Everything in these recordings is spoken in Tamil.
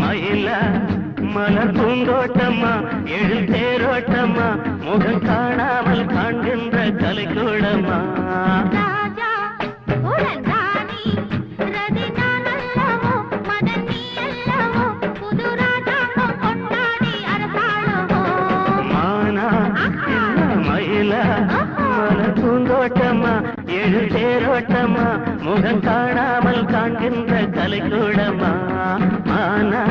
மயிலா மன பூங்கோட்டம்மா எழுத்தேரோட்டம்மா முகம் காணாமல் காண்கின்ற கலைக்கூடம்மா. பூந்தோட்டமா எழுத்தேரோட்டமா முகம் காணாமல் காண்கின்ற கலைக்கூடமா மானா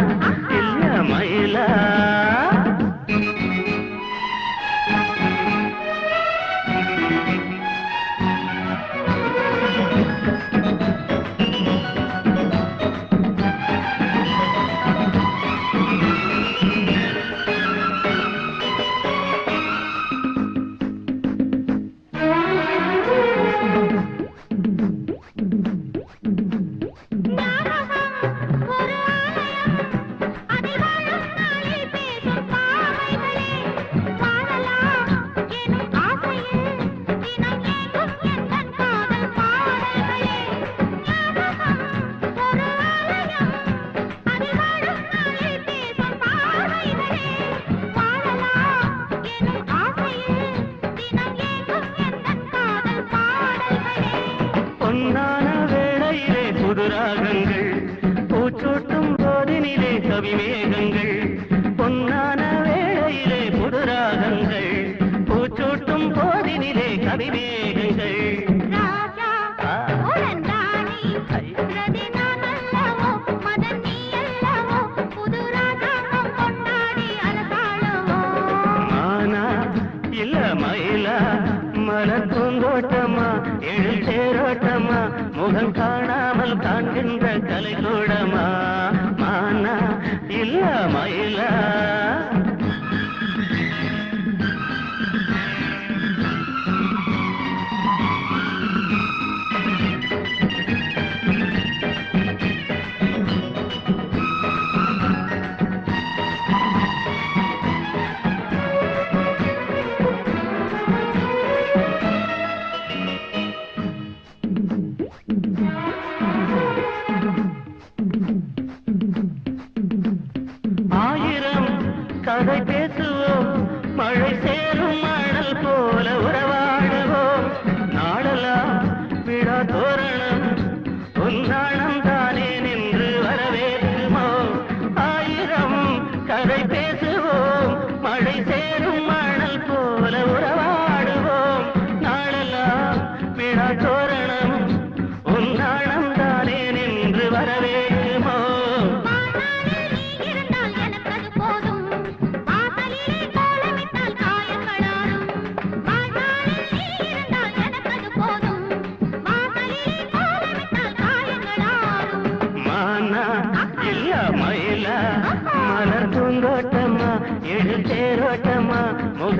பொன்னான வேளையிலே புதுராகங்கள் பூச்சோட்டும் போதினிலே கவிமேகங்கள். பொன்னான வேளையிலே புதுராகங்கள் பூச்சோட்டும் போதினிலே கவிமேகங்கள். ராஜா முகம் காணாமல் காண்கின்ற கலை கூடமா மானா இல்ல மய से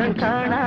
கண்ணன் காணா